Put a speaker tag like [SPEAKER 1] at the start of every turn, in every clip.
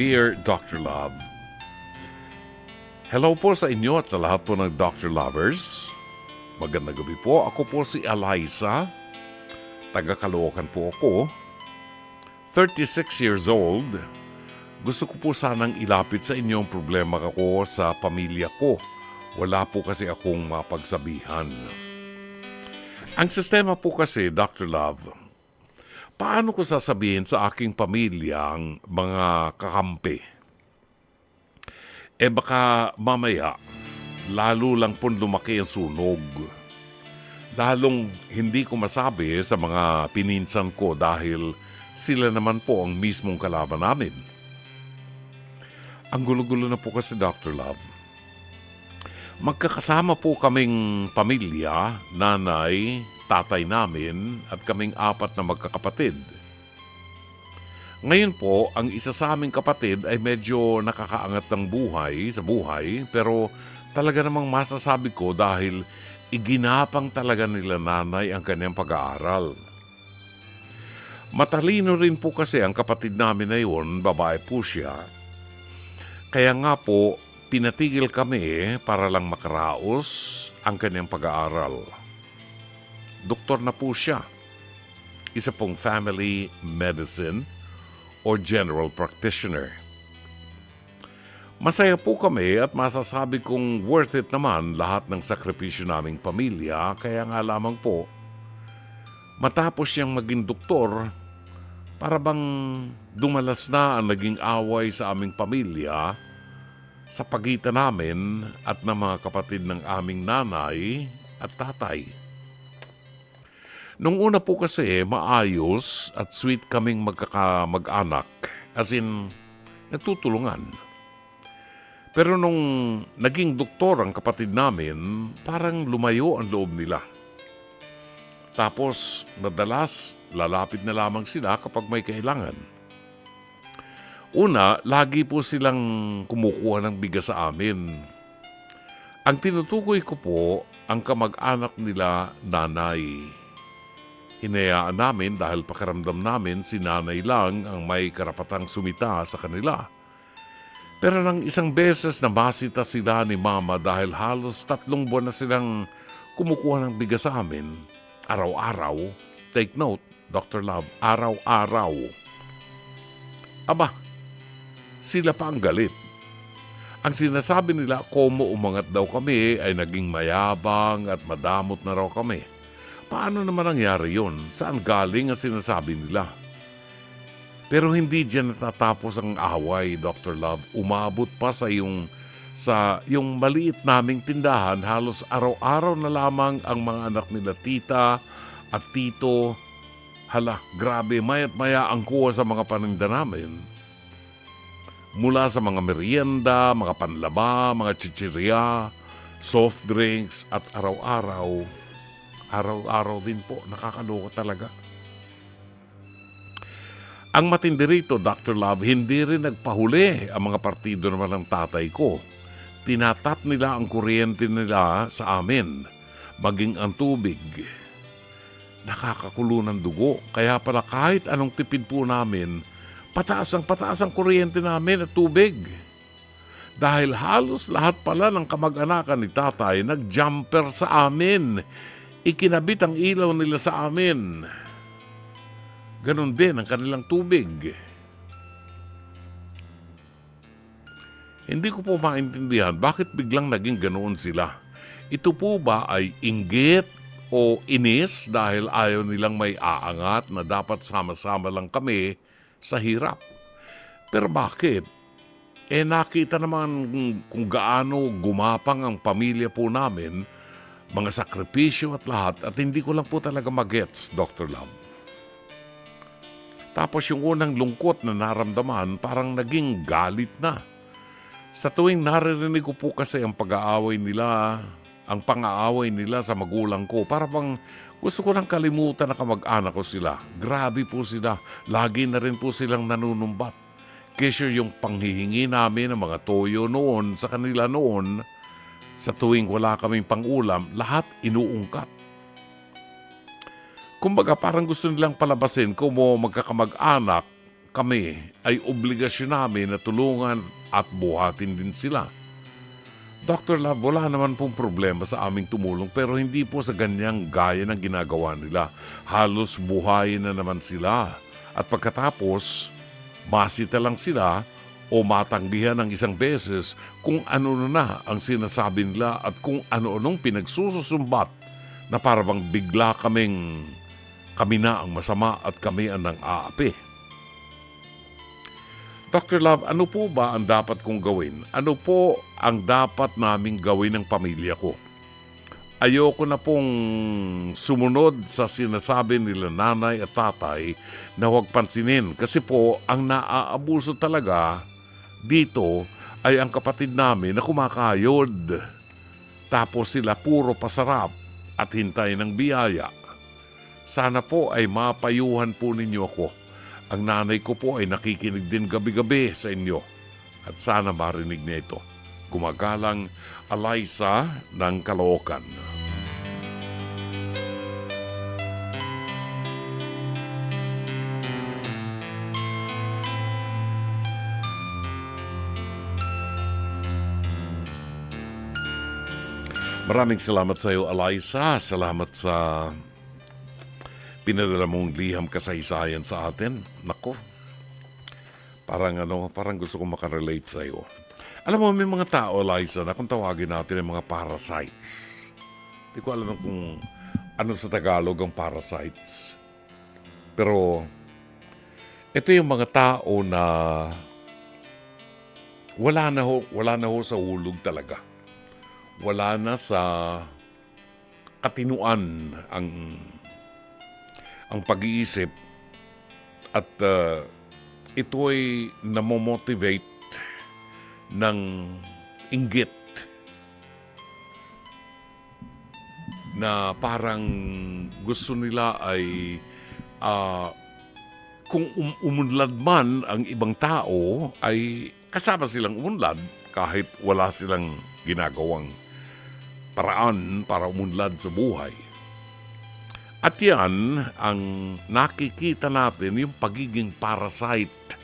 [SPEAKER 1] Dear Dr. Love, Hello po sa inyo at sa lahat po ng Dr. Lovers. Magandang gabi po. Ako po si Eliza. Taga Caloocan po ako. 36 years old. Gusto ko po sanang ilapit sa inyo ang problema ko sa pamilya ko. Wala po kasi akong mapagsabihan. Ang sistema po kasi, Dr. Love, paano ko sasabihin sa aking pamilya ang mga kakampi? Eh baka mamaya, lalo lang po lumaki ang sunog. Lalong hindi ko masabi sa mga pininsan ko dahil sila naman po ang mismong kalaban namin. Ang gulo-gulo na po kasi Dr. Love. Magkakasama po kaming pamilya, nanay, tatay namin at kaming apat na magkakapatid. Ngayon po, ang isa sa aming kapatid ay medyo nakakaangat ng buhay sa buhay pero talaga namang masasabi ko dahil iginapang talaga nila nanay ang kanyang pag-aaral. Matalino rin po kasi ang kapatid namin na yun, babae po siya. Kaya nga po, pinatigil kami para lang makaraos ang kanyang pag-aaral. Doktor na po siya. Isa pong family medicine or general practitioner. Masaya po kami at masasabi kong worth it naman lahat ng sakripisyo naming pamilya kaya nga lamang po matapos siyang maging doktor para bang dumalas na ang naging away sa aming pamilya sa pagitan namin at ng mga kapatid ng aming nanay at tatay. Nung una po kasi, maayos at sweet kaming magkakamag-anak. As in, nagtutulungan. Pero nung naging doktor ang kapatid namin, parang lumayo ang loob nila. Tapos, madalas, lalapit na lamang sila kapag may kailangan. Una, lagi po silang kumukuha ng bigas sa amin. Ang tinutukoy ko po, ang kamag-anak nila nanay. Hinayaan namin dahil pakiramdam namin si nanay lang ang may karapatang sumita sa kanila. Pero nang isang beses na masita sila ni mama dahil halos tatlong buwan na silang kumukuha ng bigas sa amin, araw-araw, take note, Dr. Love, araw-araw. Aba, sila pa ang galit. Ang sinasabi nila, komo umangat daw kami ay naging mayabang at madamot na raw kami. Paano naman nangyari yon? Saan galing ang sinasabi nila? Pero hindi dyan natatapos ang away, Dr. Love. Umabot pa sa yung sa yung maliit naming tindahan, halos araw-araw na lamang ang mga anak nila tita at tito. Hala, grabe, maya't maya ang kuha sa mga paninda namin. Mula sa mga merienda, mga panlaba, mga chichirya, soft drinks at araw-araw, araw-araw din po, nakakaloka talaga. Ang matindi rito, Dr. Love, hindi rin nagpahuli ang mga partido naman ng tatay ko. Tinatap nila ang kuryente nila sa amin, maging ang tubig. Nakakakulo ng dugo, kaya pala kahit anong tipid po namin, pataas ang pataas ang kuryente namin at tubig. Dahil halos lahat pala ng kamag-anakan ni tatay nag-jumper sa amin. Ikinabit ang ilaw nila sa amin. Ganon din ang kanilang tubig. Hindi ko po maintindihan bakit biglang naging ganoon sila. Ito po ba ay inggit o inis dahil ayaw nilang may aangat na dapat sama-sama lang kami sa hirap? Pero bakit? Eh nakita naman kung gaano gumapang ang pamilya po namin, mga sakripisyo at lahat at hindi ko lang po talaga magets, Dr. Love. Tapos yung unang lungkot na naramdaman, parang naging galit na. Sa tuwing naririnig ko po kasi ang pag-aaway nila, ang pang-aaway nila sa magulang ko, para bang gusto ko nang kalimutan na kamag-anak ko sila. Grabe po sila. Lagi na rin po silang nanunumbat. Kasi yung panghihingi namin ng mga toyo noon sa kanila noon, sa tuwing wala kaming pangulam, lahat inuungkat. Kumbaga parang gusto nilang palabasin kung mo magkakamag-anak kami ay obligasyon namin na tulungan at buhatin din sila. Dr. Love, wala naman pong problema sa aming tumulong pero hindi po sa ganyang gaya ng ginagawa nila. Halos buhayin na naman sila. At pagkatapos, masita lang sila o matanggihan ng isang beses kung ano na ang sinasabi nila at kung ano-anong pinagsususumbat na parang bigla kaming kami na ang masama at kami ang nang aapi. Dr. Love, ano po ba ang dapat kong gawin? Ano po ang dapat naming gawin ng pamilya ko? Ayoko na pong sumunod sa sinasabi nila nanay at tatay na huwag pansinin kasi po ang naaabuso talaga dito ay ang kapatid namin na kumakayod. Tapos sila puro pasarap at hintay ng biyaya. Sana po ay mapayuhan po ninyo ako. Ang nanay ko po ay nakikinig din gabi-gabi sa inyo. At sana marinig niya ito. Gumagalang Eliza ng Caloocan. Maraming salamat sa iyo, Eliza. Salamat sa pinadala mong liham kasaysayan sa atin. Nako, parang ano, parang gusto ko makarelate sa iyo. Alam mo, may mga tao, Eliza, na kung tawagin natin ang mga parasites. Hindi ko alam kung ano sa Tagalog ang parasites. Pero, ito yung mga tao na wala na ho, wala na ho sa hulog talaga. Wala na sa katinuan ang ang pag-iisip. At uh, ito ay namomotivate ng inggit na parang gusto nila ay ah, kung um- umunlad man ang ibang tao ay kasama silang umunlad kahit wala silang ginagawang paraan para umunlad sa buhay. At yan ang nakikita natin yung pagiging parasite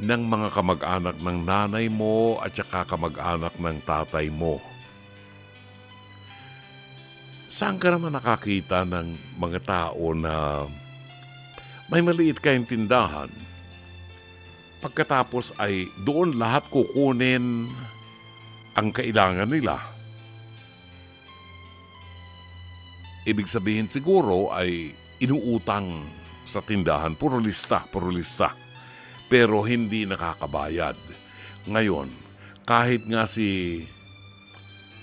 [SPEAKER 1] ng mga kamag-anak ng nanay mo at saka kamag-anak ng tatay mo. Saan ka naman nakakita ng mga tao na may maliit kayong tindahan, pagkatapos ay doon lahat kukunin ang kailangan nila. Ibig sabihin siguro ay inuutang sa tindahan. Puro lista, puro lista. Pero hindi nakakabayad. Ngayon, kahit nga si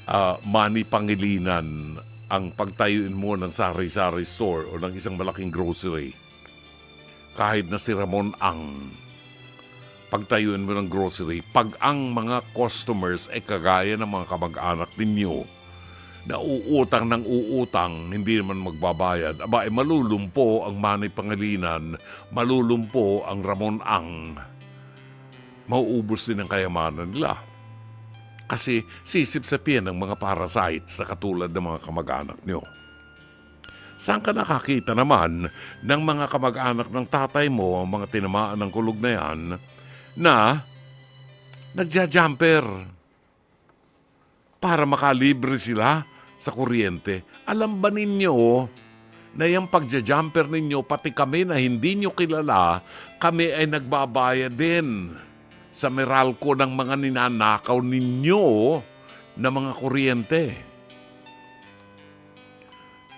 [SPEAKER 1] ah, Manny Pangilinan ang pagtayuin mo ng sari-sari store o ng isang malaking grocery, kahit na si Ramon Ang, pagtayuin mo ng grocery, pag ang mga customers ay kagaya ng mga kamag-anak ninyo, na uutang ng uutang, hindi naman magbabayad, aba, ay malulumpo ang Manay Pangilinan, malulumpo ang Ramon Ang. Mauubos din ang kayamanan nila. Kasi sisip sa piyan ng mga parasites sa katulad ng mga kamag-anak nyo. Saan ka nakakita naman ng mga kamag-anak ng tatay mo, ang mga tinamaan ng kulog na yan, na nagja-jumper para makalibre sila sa kuryente. Alam ba ninyo na yung pagja-jumper ninyo, pati kami na hindi nyo kilala, kami ay nagbabayad din sa Meralco ng mga ninanakaw ninyo na mga kuryente.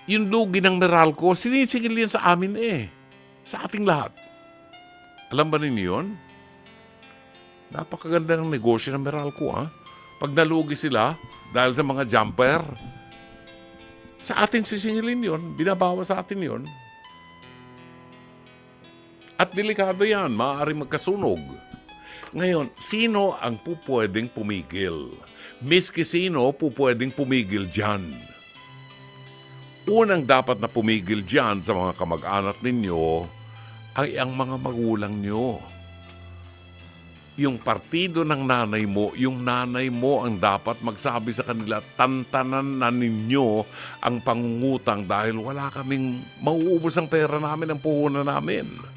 [SPEAKER 1] Yung lugi ng Meralco, sinisingil yan sa amin eh. Sa ating lahat. Alam ba ninyo yun? Napakaganda ng negosyo ng Meralco, ha? Pag nalugi sila, dahil sa mga jumper, sa atin sisingilin yon, binabawa sa atin yon. At delikado yan, maaari magkasunog. Ngayon, sino ang pupwedeng pumigil? Miski sino pupwedeng pumigil dyan? Unang dapat na pumigil dyan sa mga kamag-anak ninyo ay ang mga magulang nyo yung partido ng nanay mo, yung nanay mo ang dapat magsabi sa kanila, tantanan na ninyo ang pangungutang dahil wala kaming mauubos ang pera namin, ang puhunan namin.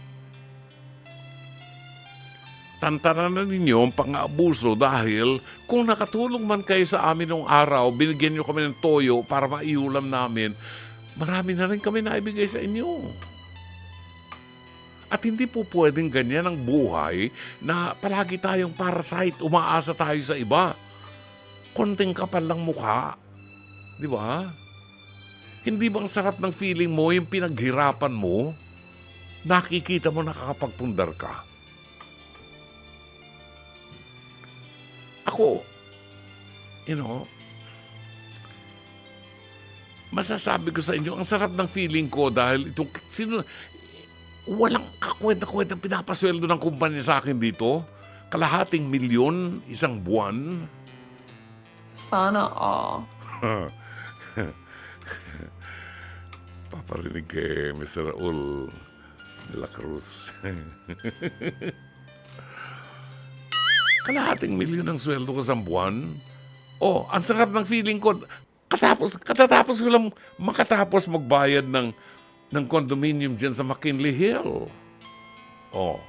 [SPEAKER 1] tatantanan na ninyo ang pang-aabuso dahil kung nakatulong man kayo sa amin nung araw, binigyan nyo kami ng toyo para maiulam namin, marami na rin kami naibigay sa inyo. At hindi po pwedeng ganyan ang buhay na palagi tayong parasite, umaasa tayo sa iba. Konting kapal lang mukha. Di ba? Hindi bang sarap ng feeling mo yung pinaghirapan mo? Nakikita mo nakakapagpundar ka. Ako, you know, masasabi ko sa inyo, ang sarap ng feeling ko dahil itong, sino, walang kakwenta-kwenta pinapasweldo ng kumpanya sa akin dito. Kalahating milyon, isang buwan.
[SPEAKER 2] Sana all.
[SPEAKER 1] Paparinig kay Mr. Raul de la Cruz. Kalahating milyon ang sweldo ko sa buwan. Oh, ang sarap ng feeling ko. Katapos, katatapos ko lang makatapos magbayad ng, ng condominium dyan sa McKinley Hill. Oh.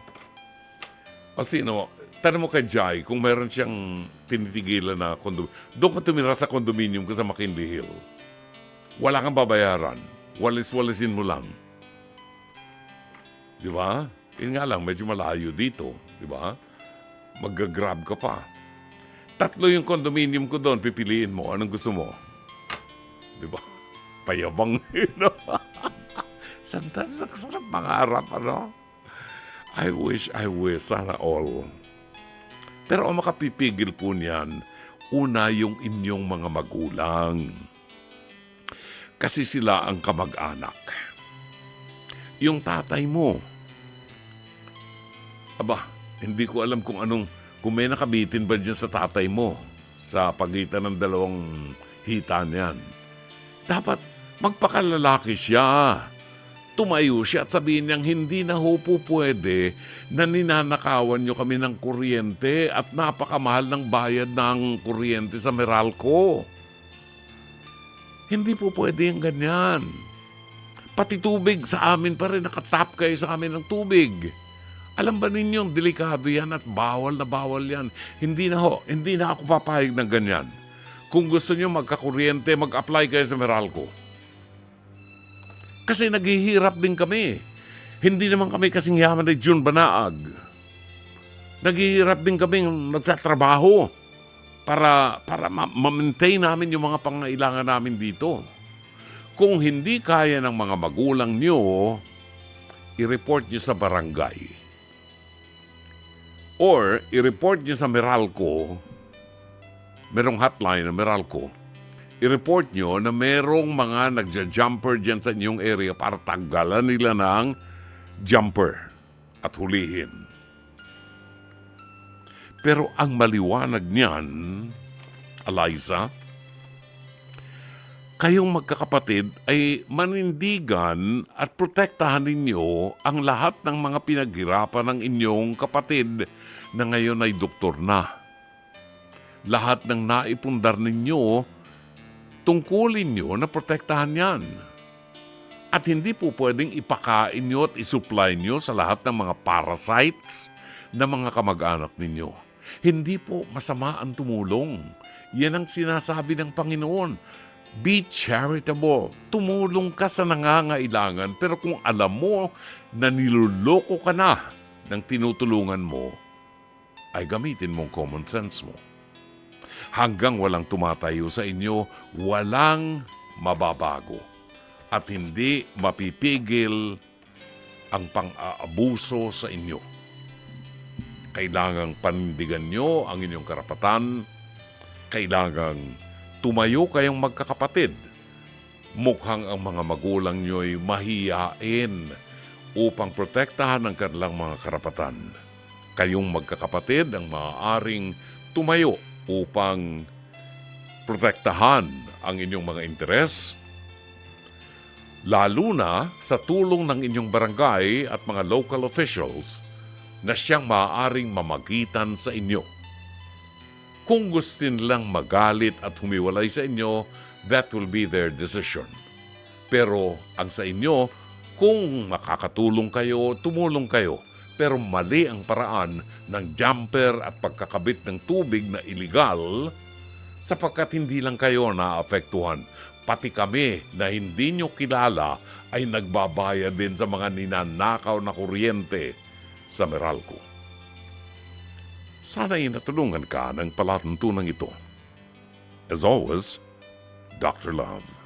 [SPEAKER 1] O sino, tanong mo kay Jai kung meron siyang tinitigilan na condominium. Doon ka tumira sa condominium ko sa McKinley Hill. Wala kang babayaran. Walis-walisin mo lang. Di ba? Yun nga lang, medyo malayo dito. Di ba? Mag-grab ka pa. Tatlo yung condominium ko doon, pipiliin mo. Anong gusto mo? Di ba? Payabang. Sometimes, ang sarap mangarap, ano? I wish, I wish, sana all. Pero ang makapipigil po niyan, una yung inyong mga magulang. Kasi sila ang kamag-anak. Yung tatay mo, aba, hindi ko alam kung anong, kung may nakabitin ba dyan sa tatay mo sa pagitan ng dalawang hita niyan. Dapat magpakalalaki siya. Tumayo siya at sabihin niyang hindi na ho po pwede na ninanakawan niyo kami ng kuryente at napakamahal ng bayad ng kuryente sa Meralco. Hindi po pwede yung ganyan. Pati tubig sa amin pa rin, nakatap kayo sa amin ng tubig. Alam ba ninyong delikado yan at bawal na bawal yan. Hindi na ho, hindi na ako papayag ng ganyan. Kung gusto nyo magkakuryente, mag-apply kayo sa Meralco. Kasi naghihirap din kami. Hindi naman kami kasing yaman ni June Banaag. Naghihirap din kami nagtatrabaho para para ma- ma-maintain namin yung mga pangailangan namin dito. Kung hindi kaya ng mga magulang nyo, i-report nyo sa barangay. Or i-report nyo sa Meralco, merong hotline na Meralco, i-report nyo na merong mga nagja-jumper dyan sa inyong area para tanggalan nila ng jumper at hulihin. Pero ang maliwanag niyan, Eliza, kayong magkakapatid ay manindigan at protektahan ninyo ang lahat ng mga pinaghirapan ng inyong kapatid na ngayon ay doktor na. Lahat ng naipundar ninyo, tungkulin nyo na protektahan yan. At hindi po pwedeng ipakain nyo at isupply nyo sa lahat ng mga parasites na mga kamag-anak ninyo. Hindi po masama ang tumulong. Yan ang sinasabi ng Panginoon. Be charitable. Tumulong ka sa nangangailangan pero kung alam mo na niluloko ka na ng tinutulungan mo, ay gamitin mong common sense mo. Hanggang walang tumatayo sa inyo, walang mababago. At hindi mapipigil ang pang-aabuso sa inyo. Kailangang panindigan nyo ang inyong karapatan. Kailangang tumayo kayong magkakapatid. Mukhang ang mga magulang nyo'y mahiyain upang protektahan ang kanilang mga karapatan. Kayong magkakapatid ang maaaring tumayo upang protektahan ang inyong mga interes, lalo na sa tulong ng inyong barangay at mga local officials na siyang maaaring mamagitan sa inyo. Kung gusto nilang magalit at humiwalay sa inyo, that will be their decision. Pero ang sa inyo, kung makakatulong kayo, tumulong kayo. Pero mali ang paraan ng jumper at pagkakabit ng tubig na iligal sapagkat hindi lang kayo naapektuhan. Pati kami na hindi nyo kilala ay nagbabayad din sa mga ninanakaw na kuryente sa Meralco. Sana'y natulungan ka ng palatuntunan ito. As always, Dr. Love.